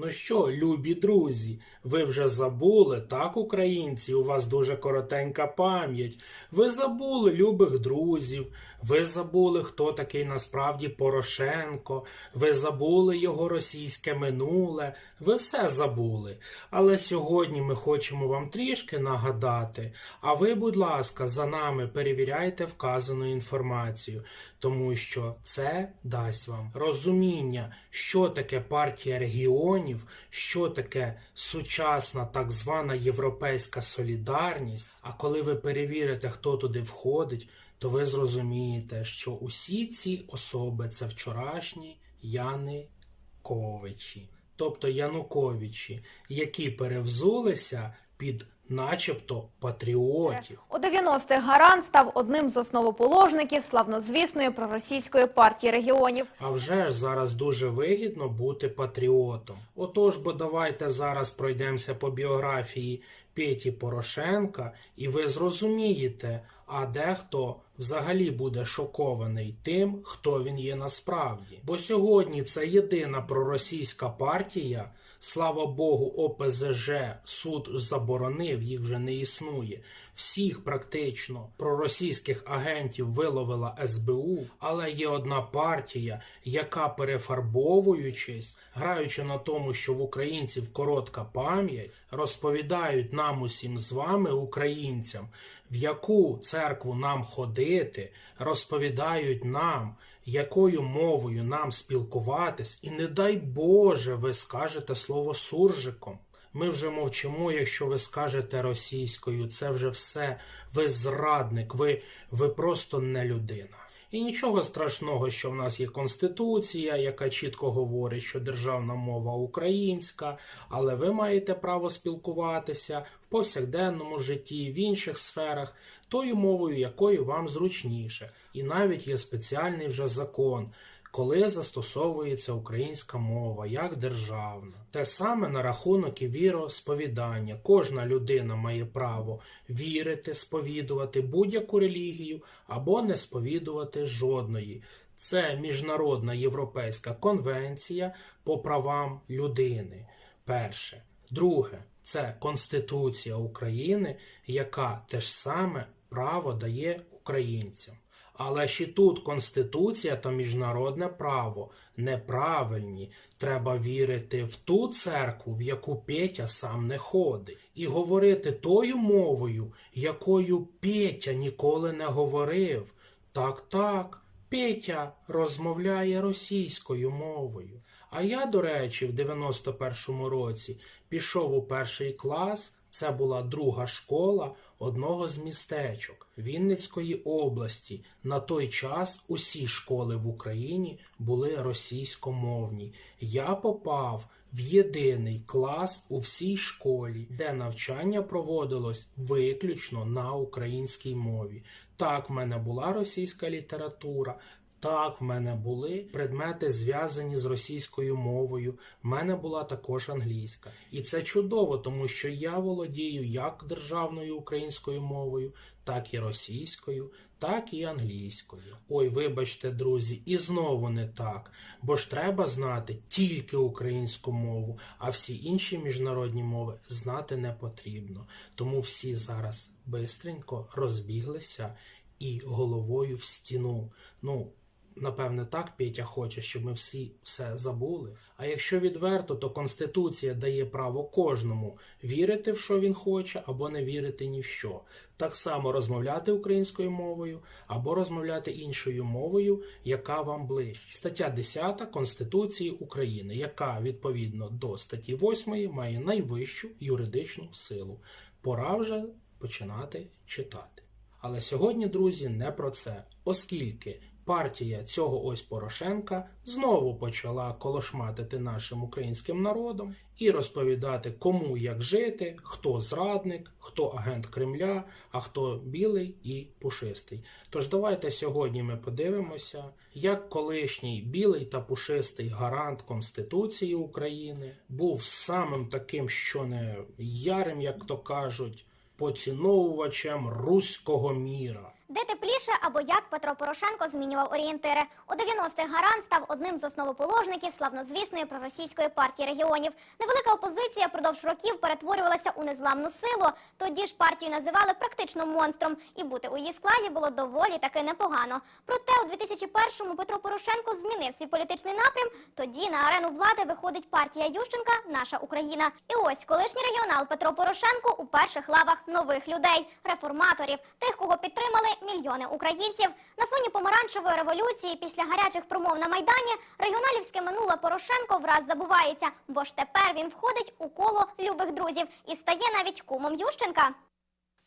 Ну що, любі друзі, ви вже забули, так, українці, у вас дуже коротенька пам'ять. Ви забули любих друзів, ви забули, хто такий насправді Порошенко, ви забули його російське минуле, ви все забули. Але сьогодні ми хочемо вам трішки нагадати. А ви, будь ласка, за нами перевіряйте вказану інформацію, тому що це дасть вам розуміння, що таке партія регіонів, що таке сучасна так звана європейська солідарність. А коли ви перевірите, хто туди входить, то ви зрозумієте, що усі ці особи це вчорашні Януковичі, тобто Януковичі, які перевзулися під начебто патріотів. У 90-х Гарант став одним з основоположників славнозвісної проросійської партії регіонів. А вже ж зараз дуже вигідно бути патріотом. Отож, бо давайте зараз пройдемося по біографії Петі Порошенка, і ви зрозумієте, а дехто взагалі буде шокований тим, хто він є насправді. Бо сьогодні це єдина проросійська партія. Слава Богу, ОПЗЖ суд заборонив, їх вже не існує. Всіх практично проросійських агентів виловила СБУ, але є одна партія, яка перефарбовуючись, граючи на тому, що в українців коротка пам'ять, розповідають нам усім з вами, українцям, в яку церкву нам ходити, розповідають нам, якою мовою нам спілкуватись, і не дай Боже, ви скажете слово суржиком. Ми вже мовчимо, якщо ви скажете російською, це вже все. Ви зрадник, ви, ви просто не людина. І нічого страшного, що в нас є конституція, яка чітко говорить, що державна мова українська, але ви маєте право спілкуватися в повсякденному житті, в інших сферах, тою мовою, якою вам зручніше. І навіть є спеціальний вже закон. Коли застосовується українська мова як державна, те саме на рахунок і віросповідання. Кожна людина має право вірити, сповідувати будь-яку релігію або не сповідувати жодної. Це міжнародна європейська конвенція по правам людини. Перше. Друге, це Конституція України, яка те саме право дає українцям. Але ще тут Конституція та міжнародне право неправильні. Треба вірити в ту церкву, в яку Петя сам не ходить, і говорити тою мовою, якою Петя ніколи не говорив. Так, так, Петя розмовляє російською мовою. А я, до речі, в 91-му році пішов у перший клас. Це була друга школа одного з містечок Вінницької області. На той час усі школи в Україні були російськомовні. Я попав в єдиний клас у всій школі, де навчання проводилось виключно на українській мові. Так, в мене була російська література. Так, в мене були предмети зв'язані з російською мовою. В мене була також англійська. І це чудово, тому що я володію як державною українською мовою, так і російською, так і англійською. Ой, вибачте, друзі, і знову не так. Бо ж треба знати тільки українську мову, а всі інші міжнародні мови знати не потрібно. Тому всі зараз бистренько розбіглися і головою в стіну. Ну, Напевне, так Петя хоче, щоб ми всі все забули. А якщо відверто, то Конституція дає право кожному вірити в що він хоче, або не вірити ні в що. Так само розмовляти українською мовою, або розмовляти іншою мовою, яка вам ближче. Стаття 10 Конституції України, яка відповідно до статті 8 має найвищу юридичну силу. Пора вже починати читати. Але сьогодні, друзі, не про це, оскільки партія цього ось Порошенка знову почала колошматити нашим українським народом і розповідати, кому як жити, хто зрадник, хто агент Кремля, а хто білий і пушистий. Тож давайте сьогодні ми подивимося, як колишній білий та пушистий гарант Конституції України був самим таким, що не ярим, як то кажуть, поціновувачем руського міра. Де тепліше або як Петро Порошенко змінював орієнтири. У 90-х Гаран став одним з основоположників славнозвісної проросійської партії регіонів. Невелика опозиція продовж років перетворювалася у незламну силу. Тоді ж партію називали практично монстром, і бути у її складі було доволі таки непогано. Проте у 2001-му Петро Порошенко змінив свій політичний напрям. Тоді на арену влади виходить партія Ющенка Наша Україна. І ось колишній регіонал Петро Порошенко у перших лавах нових людей, реформаторів, тих, кого підтримали мільйони українців. На фоні помаранчевої революції після гарячих промов на майдані регіоналівське минуле Порошенко враз забувається, бо ж тепер він входить у коло любих друзів і стає навіть кумом Ющенка.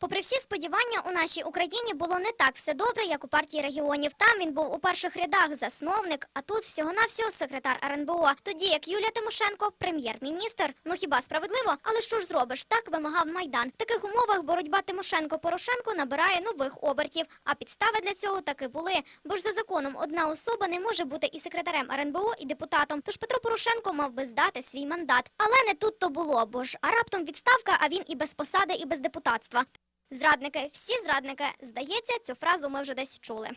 Попри всі сподівання, у нашій Україні було не так все добре, як у партії регіонів. Там він був у перших рядах засновник, а тут всього-навсього секретар РНБО. Тоді як Юлія Тимошенко, прем'єр-міністр. Ну хіба справедливо? Але що ж зробиш? Так вимагав майдан. В таких умовах боротьба Тимошенко-Порошенко набирає нових обертів. А підстави для цього таки були. Бо ж за законом одна особа не може бути і секретарем РНБО, і депутатом. Тож Петро Порошенко мав би здати свій мандат. Але не тут то було, бо ж а раптом відставка, а він і без посади, і без депутатства. Зрадники, всі зрадники. Здається, цю фразу ми вже десь чули.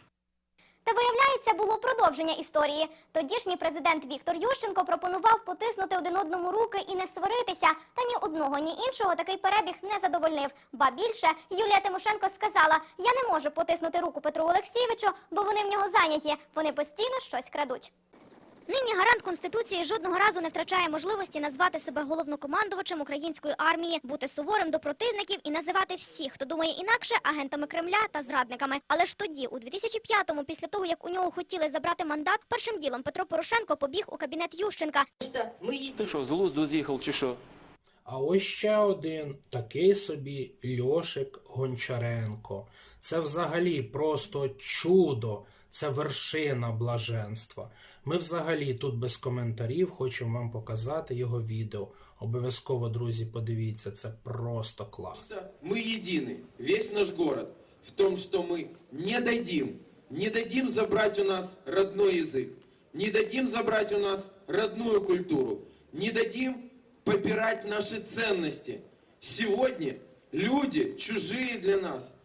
Та виявляється, було продовження історії. Тодішній президент Віктор Ющенко пропонував потиснути один одному руки і не сваритися. Та ні одного, ні іншого такий перебіг не задовольнив. Ба більше Юлія Тимошенко сказала: я не можу потиснути руку Петру Олексійовичу, бо вони в нього зайняті. Вони постійно щось крадуть. Нині гарант конституції жодного разу не втрачає можливості назвати себе головнокомандувачем української армії, бути суворим до противників і називати всіх, хто думає інакше, агентами Кремля та зрадниками. Але ж тоді, у 2005-му, після того як у нього хотіли забрати мандат, першим ділом Петро Порошенко побіг у кабінет Ющенка. Ти що, з глузду з'їхав чи що? А ось ще один такий собі Льошик Гончаренко. Це взагалі просто чудо, це вершина блаженства. Ми взагалі тут без коментарів хочемо вам показати його відео. Обов'язково, друзі, подивіться, це просто клас. что мы едины, весь наш город, в том, что мы не дадим, не дадим забрать у нас родной язык, не дадим забрать у нас родную культуру, не дадим попирать наши ценности. Сегодня люди чужие для нас.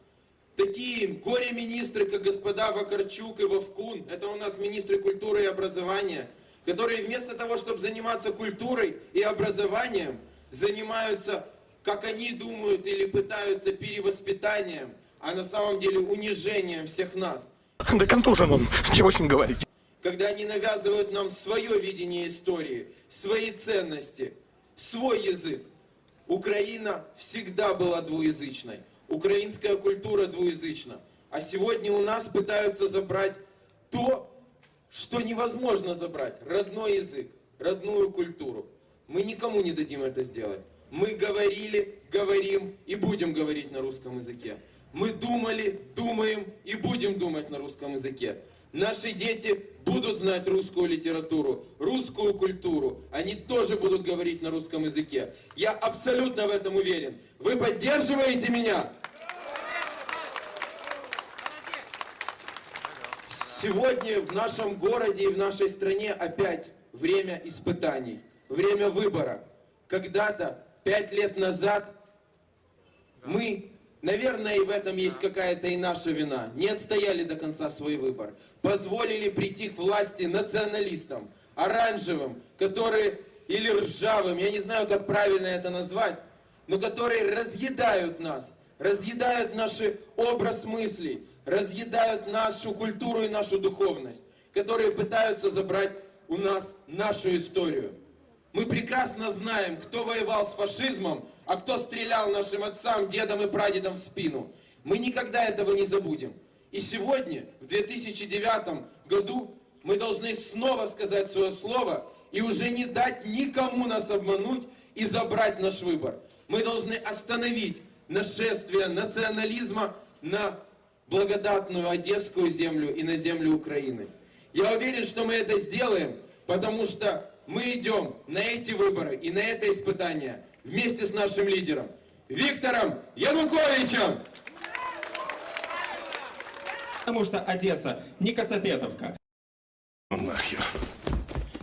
Такие горе-министры, как господа Вакарчук и Вовкун, это у нас министры культуры и образования, которые вместо того, чтобы заниматься культурой и образованием, занимаются, как они думают, или пытаются перевоспитанием, а на самом деле унижением всех нас. Да контужен он, чего с ним говорить? Когда они навязывают нам свое видение истории, свои ценности, свой язык. Украина всегда была двуязычной. Украинская культура двуязычна. А сегодня у нас пытаются забрать то, что невозможно забрать. Родной язык, родную культуру. Мы никому не дадим это сделать. Мы говорили, говорим и будем говорить на русском языке. Мы думали, думаем и будем думать на русском языке. Наши дети будут знать русскую литературу, русскую культуру. Они тоже будут говорить на русском языке. Я абсолютно в этом уверен. Вы поддерживаете меня? Сегодня в нашем городе и в нашей стране опять время испытаний, время выбора. Когда-то, пять лет назад, мы, наверное, и в этом есть какая-то и наша вина, не отстояли до конца свой выбор. Позволили прийти к власти националистам, оранжевым, которые, или ржавым, я не знаю, как правильно это назвать, но которые разъедают нас, разъедают наш образ мыслей, разъедают нашу культуру и нашу духовность, которые пытаются забрать у нас нашу историю. Мы прекрасно знаем, кто воевал с фашизмом, а кто стрелял нашим отцам, дедам и прадедам в спину. Мы никогда этого не забудем. И сегодня, в 2009 году, мы должны снова сказать свое слово и уже не дать никому нас обмануть и забрать наш выбор. Мы должны остановить нашествие национализма на благодатную Одесскую землю и на землю Украины. Я уверен, что мы это сделаем, потому что мы идем на эти выборы и на это испытание вместе с нашим лидером Виктором Януковичем. Потому что Одесса не Коцапетовка. Ну нахер.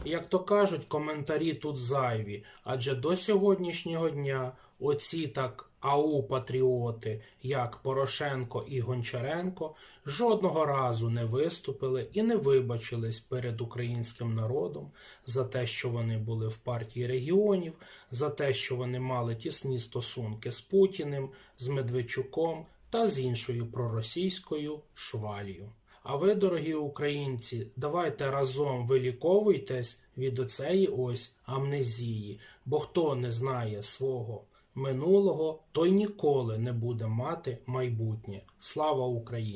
Як то кажуть, коментарі тут зайві, адже до сьогоднішнього дня оці так АУ патріоти, як Порошенко і Гончаренко, жодного разу не виступили і не вибачились перед українським народом за те, що вони були в партії регіонів, за те, що вони мали тісні стосунки з Путіним, з Медведчуком та з іншою проросійською швалію. А ви, дорогі українці, давайте разом виліковуйтесь від оцеї ось амнезії, бо хто не знає свого минулого, той ніколи не буде мати майбутнє. Слава Україні!